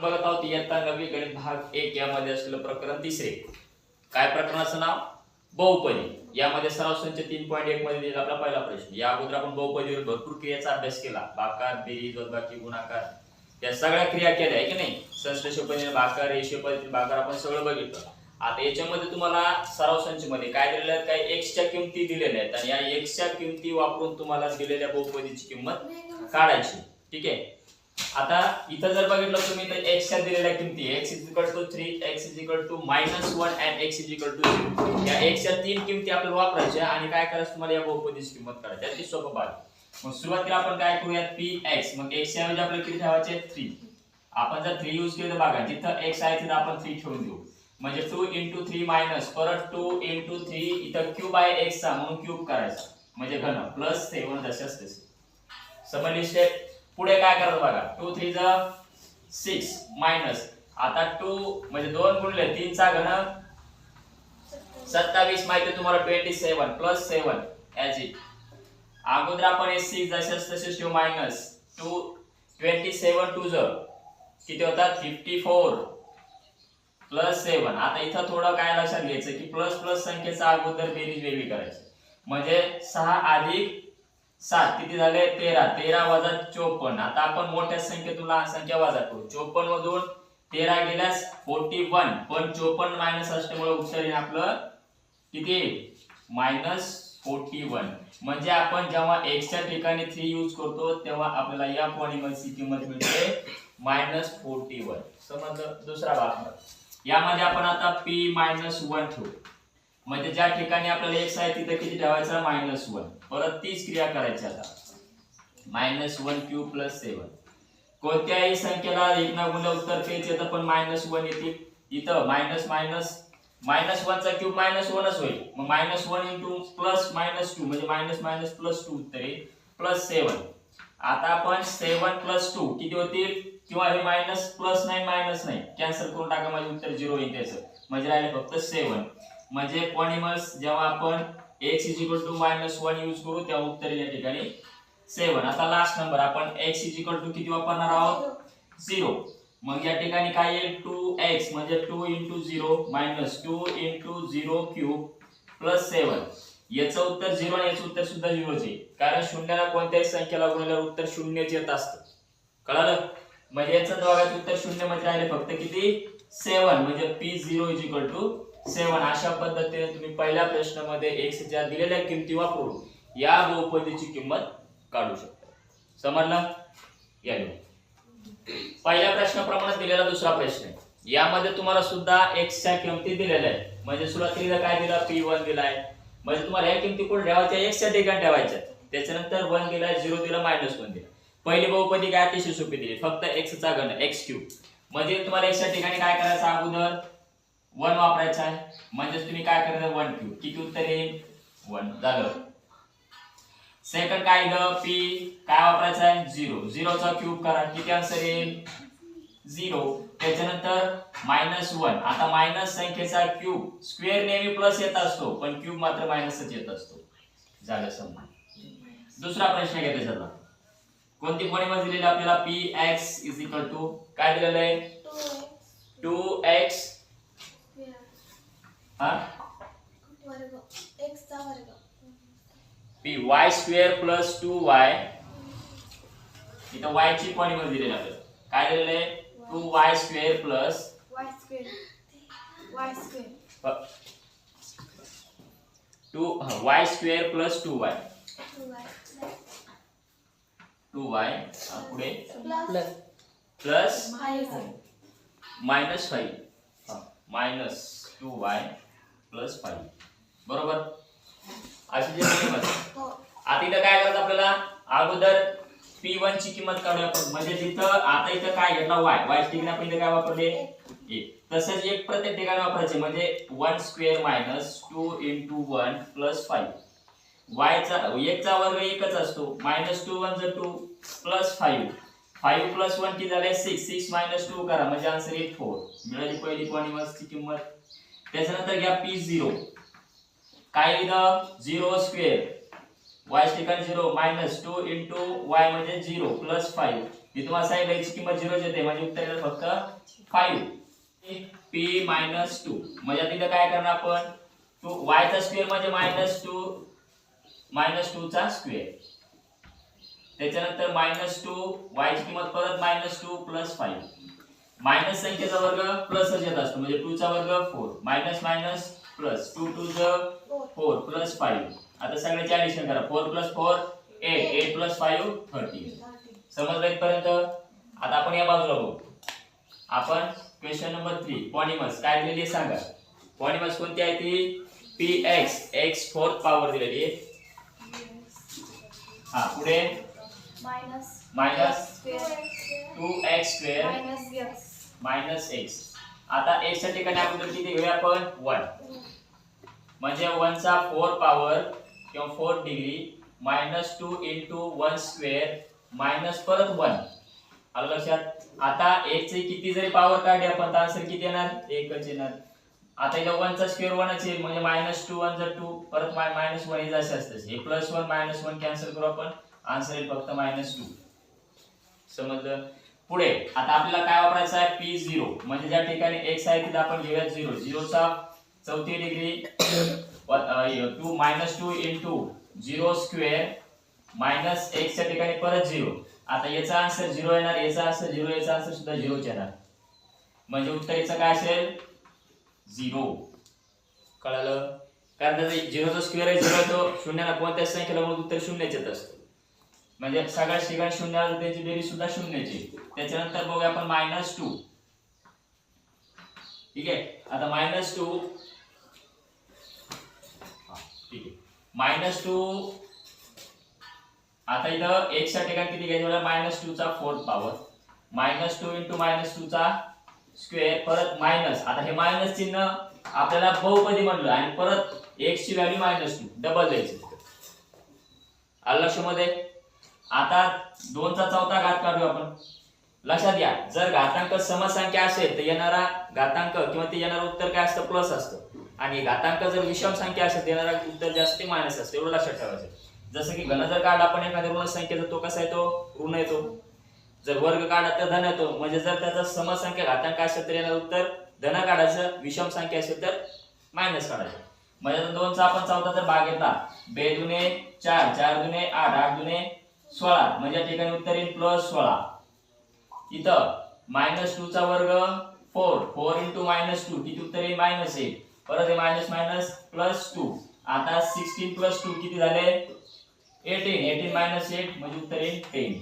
बघत आहोत इयत्ता नवी गणित भाग एक यामध्ये असलेलं प्रकरण तिसरे. काय प्रकरणाचं नाव? बहुपदी. यामध्ये सराव संच तीन पॉईंट एक मध्ये दिलेला आपला पहिला प्रश्न. या अगोदर आपण बहुपदीवर भरपूर क्रियाचा अभ्यास केला. बाकार बेरीज वजाबाकी गुणाकार. या सगळ्या क्रिया केल्या आहे की नाही? संश्लेष पद्धतीने बाकार रेषीय पद्धतीने आपण सगळं बघितलं. आता याच्यामध्ये तुम्हाला सराव संच मध्ये काय दिलेलं आहे? काही एक्सच्या किमती दिलेल्या आहेत? आणि या एक्सच्या किमती वापरून तुम्हाला दिलेल्या बहुपदीची किंमत काढायची. ठीक आहे? आता इथं जर बघितलं तुम्ही तर एक्स च्या दिलेल्या किमती x is equal to three x is equal to minus one and x is equal to zero या एक्सच्या तीन किमती आपल्याला वापरायच्या आणि काय करायचं तुम्हाला या बहुपदीची किंमत करायची. ती सोपं बाब मग सुरुवातीला आपण काय करूयात? पी एक्स मग एक्सच्या म्हणजे ऐवजी आपल्याला किती ठेवायचे? थ्री आपण जर थ्री यूज केलं तर बघा जिथं एक्स आहे तिथं आपण थ्री ठेवून देऊ. म्हणजे टू इंटू थ्री मायनस परत टू इंटू थ्री इथं क्यूब आहे एक्सचा चा म्हणून क्यूब करायचा. म्हणजे घन प्लस सेवन जसे असते समजली स्टेप पुढे काय करायचं बघा. टू थ्री ज सिक्स मायनस आता टू म्हणजे दोन गुणले तीनचा घन सत्तावीस माहिती तुम्हाला twenty seven plus seven as अगोदर आपण हे सिक्स जशेस तसेच two minus two twenty seven two ज किती होतात? फिफ्टी फोर प्लस सेवन आता इथं थोडं काय लक्षात घ्यायचं की प्लस प्लस संख्येचा अगोदर बेरीज वेगळी करायची. म्हणजे सहा अधिक सात किती झाले? तेरा. तेरा वजा चोपन्न. आता आपण मोठ्या संख्येतून लहान संख्या वजा करू. चोपन्न मधून तेरा गेल्यास फोर्टी वन पण चोपन्न मायनस असल्यामुळे उत्तर येईल आपलं किती? मायनस फोर्टी वन म्हणजे आपण जेव्हा एक्सच्या ठिकाणी थ्री यूज करतो तेव्हा आपल्याला या पॉलिमरची किंमत मिळते. मायनस फोर्टी वन समजलं? दुसरा भाग. यामध्ये आपण आता पी मायनस वन ठेवू. म्हणजे ज्या ठिकाणी आपल्याला एक्स आहे तिथे किती ठेवायचा? मायनस वन परत तीच क्रिया करायची आता. Minus one cube plus seven कोणत्याही संख्येला एक ना गुण उत्तर तेच येतं पण मायनस वन येते. इथं मायनस मायनस मायनस वनचा क्यूब मायनस वनच होईल. मग minus one into plus minus two म्हणजे मायनस मायनस प्लस टू उत्तर येईल. प्लस सेवन आता आपण सेवन प्लस टू किती होतील? किंवा हे मायनस प्लस नाही मायनस नाही. कॅन्सल करून टाका म्हणजे उत्तर झिरो येईल त्याचं म्हणजे राहिले फक्त सेवन म्हणजे पॉनिमल्स जेव्हा आपण x is equal to minus one use करू तेव्हा उत्तर या ठिकाणी सेवन आता लास्ट नंबर आपण एक्स इज इक्वल टू किती वापरणार आहोत? झिरो मग या ठिकाणी काय येईल? टू एक्स म्हणजे two into zero minus two into zero cube plus seven याचं उत्तर झिरो आणि याचं उत्तर सुद्धा झिरोच आहे कारण शून्याला कोणत्याही संख्येला गुणल्यावर उत्तर शून्यच येत असतं. कळालं? म्हणजे याचं दोघांचं उत्तर शून्यमध्ये राहिले फक्त किती? सेवन म्हणजे p zero is equal to seven अशा पद्धतीने तुम्ही पहिल्या प्रश्नामध्ये एक्सच्या दिलेल्या किमती वापरून या बहुपदीची किंमत काढू शकता. समजलं? या पहिल्या प्रश्नाप्रमाणे दिलेला दुसरा प्रश्न आहे. यामध्ये तुम्हाला सुद्धा एक्सच्या किमती दिलेल्या आहेत. म्हणजे सुरुवातीला काय दिला? पी वन दिलाय. म्हणजे तुम्हाला या किमती कुठे ठेवायच्या एक्सच्या ठिकाणी ठेवायच्या. त्याच्यानंतर वन दिला झिरो दिला मायनस वन दिला. पहिली बहुपदी काय? अतिशय सोपी दिली. फक्त एक्सचा घन एक्स क्यूब. म्हणजे तुम्हाला एक्सच्या ठिकाणी काय करायचं? अगोदर वन वापरायचं आहे. म्हणजेच तुम्ही काय करायचं वन क्यूब. किती उत्तर येईल? वन. झालं. सेकंड काय ग पी काय वापरायचं आहे? झिरो झिरोचा क्यूब करा. किती आन्सर येईल? झिरो त्याच्यानंतर मायनस वन आता मायनस संख्येचा क्यूब स्क्वेअर नेहमी प्लस येत असतो. पण क्यूब मात्र मायनसच येत असतो. झालं समजा दुसरा प्रश्न घ्या त्याच्यातला. कोणती पॉईंट दिलेली आपल्याला? P x is equal to काय दिलेलं आहे? टू एक्स हा? P y square plus two y इथं वाय ची पॉईंट दिलेली आपल्याला काय दिलेलं आहे? Two y square plus two y square plus two y two y पुढे. Plus minus five minus two y plus five. बरोबर? अशी जे किंमत हो. आता इथं काय करायचं आपल्याला? अगोदर पी वन ची किंमत काढूया आपण. म्हणजे तिथं आता इथं काय घेतला? वाय वाय ठिकाणी आपण इथं काय वापरले? एक तसंच एक प्रत्येक ठिकाणी वापरायचे. म्हणजे one square minus two into one plus five वायचा एकचा वर्ग एकच असतो. मायनस टू वन जर two plus five five plus one किती झाले सिक्स सिक्स मायनस टू करा. म्हणजे आन्सर येईल फोर मिळाली पहिली पॉईंट ची किंमत. त्याच्यानंतर घ्या पी झिरो काय लिहिलं? झिरो स्क्वेअर वाय ठिकाणी zero minus two into y म्हणजे झिरो प्लस फाईव्ह मी तुम्हाला सांगितलं याची किंमत झिरोच येते. म्हणजे उत्तर येतं फक्त फाईव्ह पी मायनस टू म्हणजे तिथं काय करणार आपण? टू वायचा स्क्वेअर म्हणजे मायनस टू मायनस टूचा स्क्वेअर त्याच्यानंतर मायनस टू वायची किंमत परत minus two plus five minus संख्येचा वर्ग प्लस येत असतो म्हणजे टू चा वर्ग four. Minus minus plus two two ज फोर प्लस फाईव्ह. आता सगळ्याचे ऍडिशन करा. Four plus four eight. Eight plus five thirty. Thirty समजलं इथपर्यंत? आता आपण या बाजूला बघू. आपण क्वेश्चन नंबर थ्री पॉनिमस काय दिलेली आहे सांगा. पॉनिमस कोणती आहे ती? P x x fourth power दिलेली आहे. हा पुढे. Minus square two x square minus x minus x आता एक्स च्या ठिकाणी अगोदर किती घेऊया आपण? वन म्हणजे वनचा फोर पॉवर किंवा four degree minus two into one square minus परत वन आलं लक्षात? आता एक चे किती जरी पॉवर काढली आपण तर आन्सर किती येणार? एकच येणार. आता इथं वनचा स्क्वेअर वनच येईल म्हणजे मायनस टू वन जर टू परत मायनस वन हे जसे असतं. हे plus one minus one cancel करू आपण. आन्सर येईल फक्त मायनस टू समजलं? पुढे आता आपल्याला काय वापरायचं आहे? पी झिरो म्हणजे ज्या ठिकाणी एक्स आहे तिथे आपण घेऊया झिरो झिरोचा चौथी degree two minus two into zero square minus एक्सच्या ठिकाणी परत झिरो आता याचा आन्सर झिरो येणार याचा आन्सर झिरो याचा आन्सर सुद्धा झिरोच येणार. म्हणजे उत्तर याचं काय असेल? झिरो कळालं? कारण त्याचा झिरोचा स्क्वेअर आहे झिरो तो शून्याला कोणत्याच संख्येला मग उत्तर शून्यच येत असतं. म्हणजे सगळ्या शिगा शून्य आलं त्याची बेरीज सुद्धा शून्याची. त्याच्यानंतर बघूया आपण मायनस टू ठीक आहे? आता मायनस टू ठीक आहे. मायनस टू आता इथं एक्सच्या ठिकाणी किती घ्यायचं मायनस टू चा fourth power minus two into minus two चा स्क्वेअर परत मायनस आता हे मायनस चिन्ह आपल्याला बहुपदी म्हणलं आणि परत एक्स ची व्हॅल्यू मायनस टू डबल द्यायची. आलं लक्षामध्ये? आता दोनचा चौथा घात काढू आपण. लक्षात घ्या जर घातांक समसंख्या असेल तर येणारा घातांक किंवा ते येणारं उत्तर काय असतं? प्लस असतं. आणि घातांक जर विषम संख्या असेल तर येणारा उत्तर जे असते मायनस असतं. एवढं लक्षात ठेवायचं. जसं की घन जर काढला आपण एखाद्या ऋण संख्येचा तो कसा येतो? ऋण येतो. जर वर्ग काढला तर धन येतो. म्हणजे जर त्याचा समसंख्या घातांक असेल तर येणार उत्तर धन काढायचं. विषम संख्या असेल तर मायनस काढायचं. म्हणजे दोनचा आपण चौथा जर भाग घेतला. बे दुने चार चार दुने आठ आठ दुने सोळा. म्हणजे या ठिकाणी उत्तर येईल प्लस सोळा. इथं मायनस टू चा वर्ग four four into minus two किती उत्तर येईल? मायनस एट परत मायनस मायनस प्लस टू आता सिक्स्टीन प्लस टू किती झाले? एटीन एटीन मायनस एट म्हणजे उत्तर येईल टेन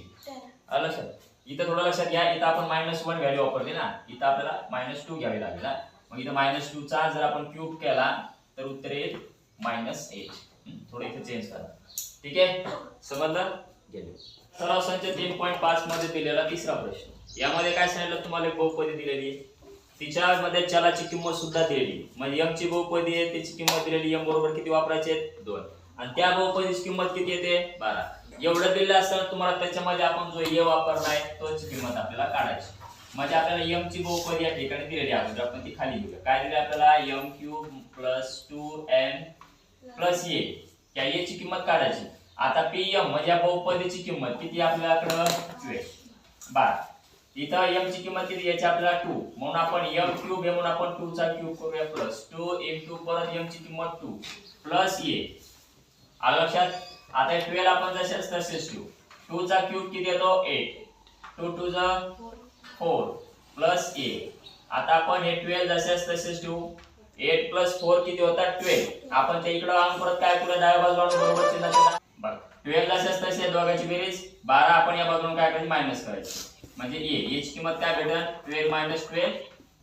आलं लक्षात? इथं थोडं लक्षात घ्या. इथं आपण मायनस वन व्हॅल्यू वापरली ना. इथं आपल्याला मायनस टू घ्यावी लागेल. मग इथं मायनस टू चा जर आपण क्यूब केला तर उत्तर येईल मायनस एट थोडं इथे चेंज करा. ठीक आहे? समजलं? गेले. सराव संच तीन पॉईंट पाच मध्ये दिलेला तिसरा प्रश्न. यामध्ये काय सांगितलं तुम्हाला बहुपदी दिलेली? आहे. तिच्यामध्ये चलाची किंमत सुद्धा दिलेली. म्हणजे एम ची बहुपदी आहे त्याची किंमत दिलेली. एम बरोबर किती वापरायचे? दोन. आणि त्या बहुपदीची किंमत किती येते? बारा. एवढं दिलं असतं तुम्हाला त्याच्यामध्ये आपण जो ए वापरला आहे तोच किंमत आपल्याला काढायची. म्हणजे आपल्याला एम ची बहुपदी या ठिकाणी दिलेली आहे. अगोदर आपण ती खाली घेऊया. काय दिली आपल्याला? M cube plus two n plus a या ए ची किंमत काढायची. आता पी एम म्हणजे बहुपदीची किंमत किती आपल्याकडं? ट्वेल्व बारा. इथं एम ची किंमत किती? याची आपल्याला टू म्हणून आपण एम क्यूब आहे म्हणून आपण टू चा क्यूब करूया. प्लस टू एम टू परत एम ची किंमत टू प्लस ए आलं लक्षात? आता ट्वेल्व आपण जसेच तसेच ठेवू. टू चा क्यूब किती येतो? एट टू टू चा फोर प्लस ए आता आपण हे ट्वेल्व जसेच तसेच ठेवू. एट प्लस फोर किती होता? ट्वेल्व आपण ते इकडं परत काय करूया? डाव्या बाजूला बरोबर चिन्ह देणार. बघा ट्वेल्व जसेच तसे दोघांची बेरीज. बारा आपण या बाजून काय करायची? मायनस करायची. म्हणजे ए. याची किंमत काय भेटेल? Twelve minus twelve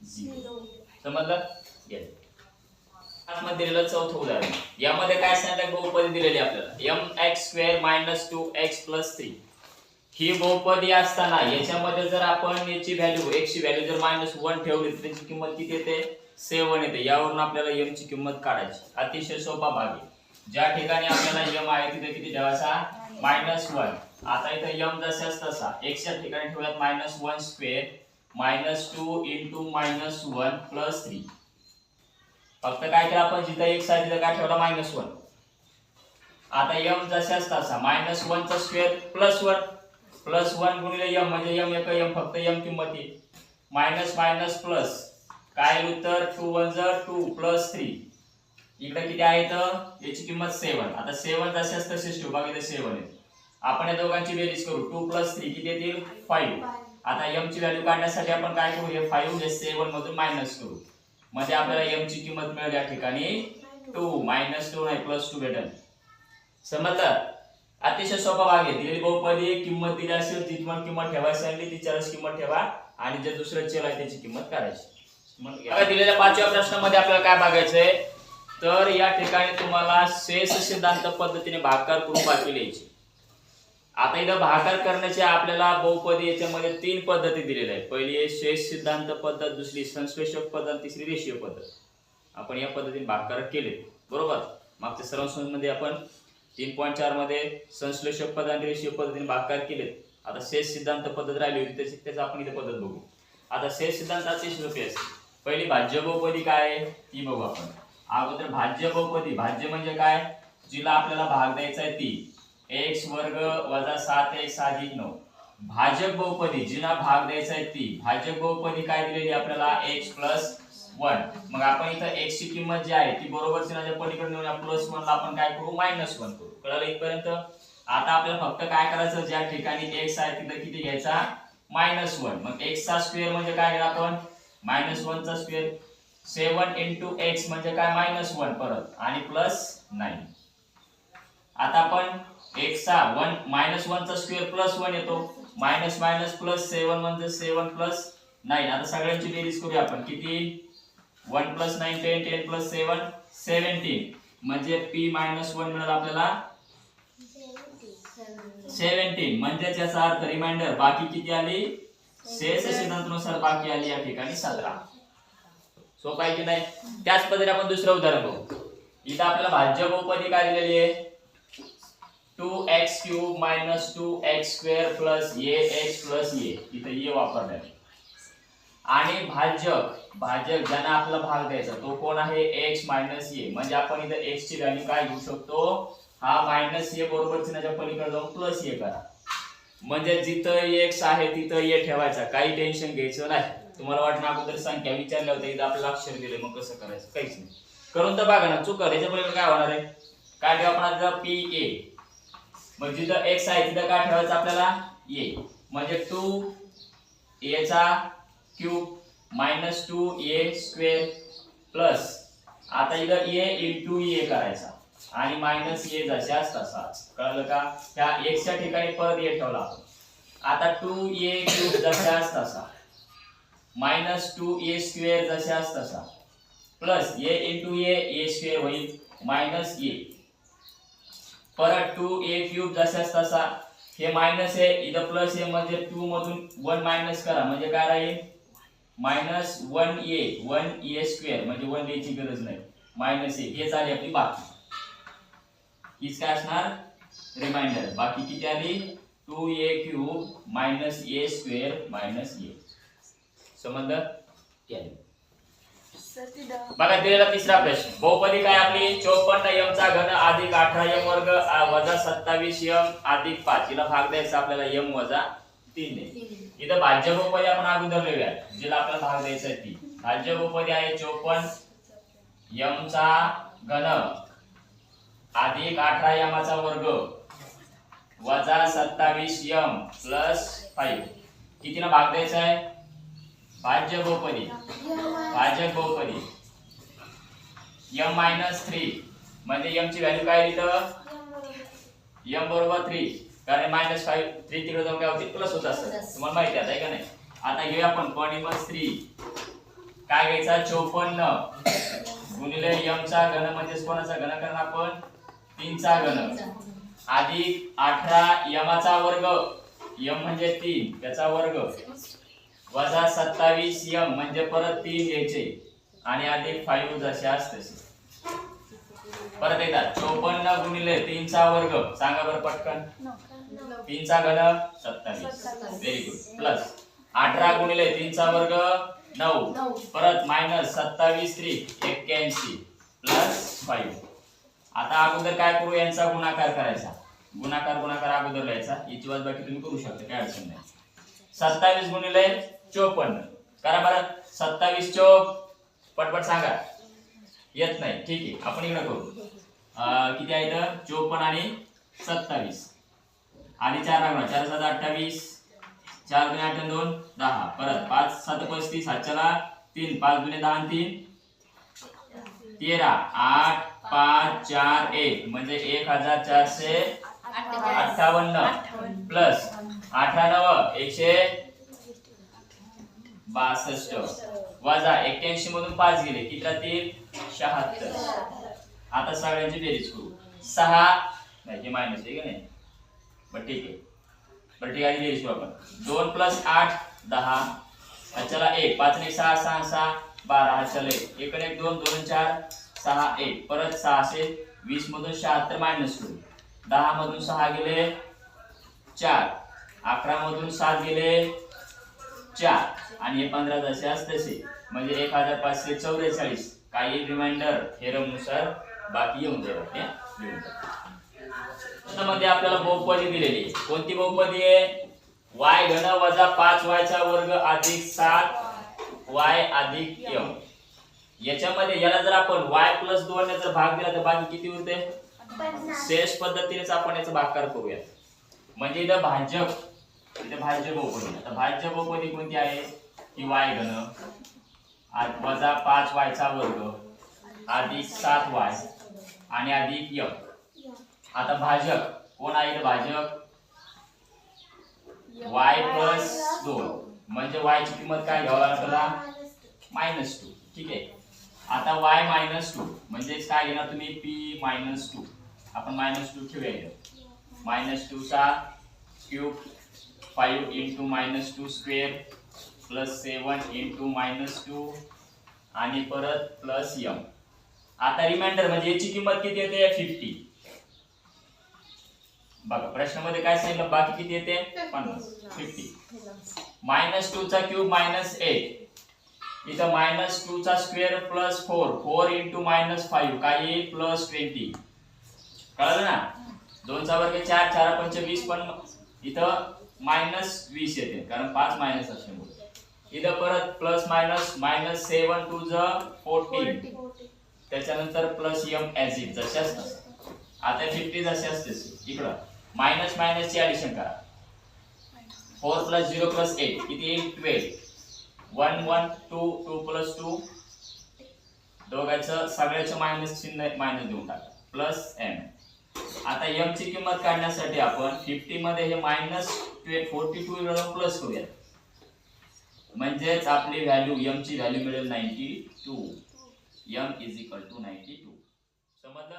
zero. समजलं? मध्ये दिलेलं चौथं उदाहरण. यामध्ये काय सांगितलं बहुपदी दिलेली आपल्याला. M x square minus two x plus three ही बहुपदी असताना याच्यामध्ये जर आपण याची व्हॅल्यू एक्स ची व्हॅल्यू जर मायनस वन ठेवली तर त्याची किंमत किती येते? सेवन येते. यावरून आपल्याला एम ची किंमत काढायची. अतिशय सोपा भाग आहे. ज्या ठिकाणी आपल्याला यम आहे तिथे किती ठेवायचा मायनस वन आता इथं यम जसाच तसा. एक्सच्या ठिकाणी ठेवूयात minus one square minus two into minus one plus three फक्त काय केलं आपण? जिथं एक्स आहे तिथं काय ठेवला? मायनस वन आता एम जशाच तसा. Minus वनचा square plus one plus one गुणिले एम म्हणजे एम एक एम फक्त एम किंमत येईल मायनस मायनस प्लस काय उत्तर? टू वन जर टू प्लस थ्री इकडे किती आहे तर याची किंमत सेवन आता सेवन जशाच तसेच ठेवू बाकी सेवन आहे. आपण या दोघांची बेरीज करू. टू प्लस थ्री किती येतील? फाईव्ह आता एम ची व्हॅल्यू काढण्यासाठी आपण काय करू? हे फाईव्ह हे सेवन मधून मायनस करू म्हणजे आपल्याला एम ची किंमत मिळेल या ठिकाणी टू मायनस टू नाही प्लस टू भेटेल. समजलं? अतिशय सोपा भाग आहे. दिलेली बहुपदी किंमत दिली असेल ती तुम्हाला किंमत ठेवायची सांगितली तिच्यावरच किंमत ठेवा. आणि जे दुसरं चेल आहे त्याची किंमत काढायची मग दिलेल्या पाचव्या प्रश्नामध्ये आपल्याला काय बघायचंय? तर या ठिकाणी तुम्हाला शेष सिद्धांत पद्धतीने भाकार करून बाकी लिहायची. आता इथं भाकार करण्याचे आपल्याला बहुपदी याच्यामध्ये तीन पद्धती दिलेल्या आहेत. पहिली आहे शेष सिद्धांत पद्धत दुसरी संश्लेषक पद्धत तिसरी रेषीय पद्धत. आपण या पद्धतीने भाकार केले. बरोबर? मागच्या सर्वमध्ये आपण तीन पॉईंट चारमध्ये संश्लेषक पद आणि रेषीय पद्धतीने भाकार केलेत. आता शेष सिद्धांत पद्धत राहिली होती त्याची त्याची आपण इथे पद्धत बघू. आता शेष सिद्धांत अतिशय सोपी असते. पहिली भाज्य बहुपदी काय आहे? ती बघू आपण. अगोदर भाज्य बहुपदी. भाज्य म्हणजे काय? जिला आपल्याला भाग द्यायचा आहे ती. एक्स वर्ग वजा सात एक्स अधिक नऊ. भाजक बहुपदी. जिला भाग द्यायचा आहे ती. भाजक बहुपदी काय दिलेली आपल्याला? एक्स प्लस वन मग आपण इथं एक्स ची किंमत जी आहे ती बरोबर चिन्हाच्या पलीकडे नेऊन प्लस वन ला आपण काय करू? मायनस वन करू. कळलं इथपर्यंत? आता आपल्याला फक्त काय करायचं? ज्या ठिकाणी एक्स आहे तिथं किती घ्यायचा? मायनस वन मग एक्स चा स्क्वेअर म्हणजे काय घ्या आपण मायनस वन चा स्क्वेअर सेवन इंटू एक्स म्हणजे काय? मायनस वन परत. आणि प्लस नाईन आता आपण एक्स चा वन मायनस वन चा स्क्वेअर प्लस वन येतो. मायनस मायनस प्लस सेवन म्हणजे सेवन प्लस नाईन आता सगळ्यांची बेरीज करूया आपण. किती? One plus nine ten ten plus seven seventeen म्हणजे पी मायनस वन मिळेल आपल्याला? सेव्हन्टीन म्हणजेच याचा अर्थ रिमाइंडर बाकी किती आली? शेष सिद्धांतानुसार बाकी आली या ठिकाणी सतरा. सोपं आहे की नाही. त्याच पद्धतीने आपण दुसरं उदाहरण बघू. इथं आपल्याला भाज्य बहुपदी काय दिलेली आहे? Two x cube minus two x square plus a x plus a इथं ए वापरणार आणि भाजक भाजक ज्यांना आपला भाग द्यायचा तो कोण आहे? एक्स मायनस ए म्हणजे आपण इथं एक्सची व्हॅल्यू काय घेऊ शकतो? हा मायनस ए बरोबर चिन्हाच्या पलीकडे जाऊन प्लस ए करा. म्हणजे जिथं एक्स आहे तिथं ए ठेवायचा. काही टेन्शन घ्यायचं नाही. तुम्हाला वाटणं अगोदर संख्या विचारल्या होत्या इथं आपलं अक्षर दिले मग कसं करायचं? काहीच नाही. करून तर बघा ना चुकल याच्या पलीकडे काय होणार आहे? काय ठेवा आपण पी ए मग जिथं एक्स आहे तिथं काय ठेवायचं आपल्याला? ए म्हणजे टू एचा cube minus two a square plus आता इथं ए इंटू ए करायचा. आणि मायनस ए जशाच तसाच. कळलं का? त्या एक्सच्या ठिकाणी परत ए ठेवला आपण. आता टू ए क्यूब जशाच तसा. मायनस टू ए स्क्वेअर जशाच तसा. Plus a into a a square होईल. मायनस ए परत टू ए क्यूब जशाच तसा. हे मायनस आहे इथं प्लस आहे म्हणजे टू मधून वन मायनस करा. म्हणजे काय राहील? Minus one a one a square म्हणजे वन ए ची गरज नाही. मायनस ए हे झाली आपली बाकी. हीच काय असणार? रिमाइंडर बाकी किती आली? Two a cube minus a square minus a समजलं बघा दिलेला तिसरा प्रश्न. बहुपदी काय आपली? चौपन्न यम चा घन अधिक अठरा यम वर्ग वजा सत्तावीस एम अधिक पाच. हिला भाग द्यायचा आपल्याला यम वजा तीन इथं भाज्य बहुपदी आपण अगोदर लिहूया जिला आपल्याला भाग द्यायचा ती. भाज्य बहुपदी आहे चौपन्न यम चा घन अधिक अठरा यमाचा वर्ग. वजा सत्तावीस यम प्लस फाईव्ह. कितीला भाग द्यायचा आहे? भाज्य बहुपदी. भाजक बहुपदी. यम मायनस थ्री म्हणजे यम ची व्हॅल्यू काय तिथं यम बरोबर थ्री कारण मायनस फाईव्ह थ्री तिकडे जाऊन काय होते? प्लस होत असतं. तुम्हाला माहिती आहे का नाही? आता घेऊया आपण. पॉनिमस थ्री काय घ्यायचा? चौपन्न. गुणिले यम चा घन म्हणजेच कोणाचा? घन करणार आपण. तीनचा घन. अधिक अठरा यमाचा वर्ग यम म्हणजे तीन त्याचा वर्ग. वजा सत्तावीस यम म्हणजे परत तीन घ्यायचे. आणि अधिक फाईव्ह जसे तसे परत एकदा चौपन्न गुणिले तीनचा वर्ग. सांगा बरं पटकन. तीनचा घन सत्तावीस. व्हेरी गुड प्लस अठरा गुणिले तीनचा वर्ग नऊ. नऊ. परत मायनस सत्तावीस त्रिक एक्क्याऐंशी. प्लस फाईव्ह आता अगोदर काय करू यांचा गुणाकार करायचा. गुणाकार गुणाकार अगोदर लिहायचा. याची वाज बाकी तुम्ही करू शकता काय अडचण नाही. सत्तावीस गुणिले चोपन्न. करा बरं. सत्तावीस चोप. पटपट सांगा. येत नाही. ठीक आहे. आपण इकडे करू. अं, किती आहे तर चोपन्न आणि सत्तावीस. आणि चार लागणार चार सात अठ्ठावीस. चार दुने आठ दोन दहा. परत पाच सात पस्तीस सातच्याला तीन. पाच दुने दहा तीन. तेरा. आठ. पाच चार एक. म्हणजे एक हजार चारशे अठ्ठावन्न. प्लस अठ्याण्णव नव एकशे बासष्ट. वजा एक्क्याऐंशी मधून पाच गेले. किती राहतील शहात्तर. आता सगळ्यांची बेरीज करू. सहा. नाही हे मायनस आहे का नाही? बरं ठीक आहे. बरं ठीक आहे. बेरीज करू आपण. दोन प्लस आठ दहा. चला एक. पाच एक सहा सहा सहा. बारा. हा चला एक. एक दोन. दोन चार. सहा एक. परत सहाशे वीस मधून शहात्तर मायनस करू. दहा मधून सहा गेले चार. अकरा मधून सात गेले चार. आणि हे पंधरा दशास तसे म्हणजे एक हजार पाचशे चौवेचाळीस काही रिमाइंडर थेरमनुसार बाकी येऊन जाईल. ओके? लिहून जाईल. मध्ये आपल्याला बहुपदी दिलेली आहे. कोणती बहुपदी आहे? वाय घन वजा पाच वायचा वर्ग अधिक सात वाय अधिक यम. याच्यामध्ये याला जर आपण वाय प्लस दोन जर भाग दिला तर बाकी किती होते? शेष पद्धतीनेच आपण याचा भागाकार करूया. म्हणजे इथं भाजक इथं भाज्य बहुपदी आता भाज्य बहुपदी कोणती आहे? की वाय घन. वजा पाच वायचा वर्ग. अधिक सात वाय आणि अधिक यम आता भाजक कोण आहे भाजक? वाय प्लस दोन. म्हणजे वाय ची किंमत काय घ्यावं त्याला मायनस टू ठीक आहे? आता वाय मायनस टू म्हणजेच काय घेणार तुम्ही? पी मायनस टू आपण मायनस टू ठेवूया इथं. Minus टूचा cube five into minus two square plus seven into minus two आणि परत प्लस यम आता रिमाइंडर म्हणजे याची किंमत किती येते? फिफ्टी बघा प्रश्नामध्ये काय सांगितलं? बाकी किती येते? पन्नास. फिफ्टी मायनस टू चा क्यूब मायनस एट इथं मायनस टू चा square plus four four into minus five काय येईल प्लस ट्वेंटी कळलं ना? दोनचा वर्ग चार चार पंच वीस पण इथं मायनस वीस येते. कारण पाच मायनस असल्यामुळे इथं परत plus minus minus seven two ज फोर्टीन त्याच्यानंतर प्लस यम एस इट जशाच असतात. आता फिफ्टी जशी असते. इकडं. मायनस मायनसची ॲडिशन करा. Four plus zero plus eight किती? येईल twelve one one two two plus two. दोघांचं सगळ्याचं मायनस चिन्ह मायनस देऊन टाका. प्लस एम आता एम ची किंमत काढण्यासाठी आपण फिफ्टी मध्ये हे मायनस फोर्टी टू प्लस करूया म्हणजेच आपली व्हॅल्यू एम ची व्हॅल्यू मिळेल ninety two m is equal to ninety two समजलं?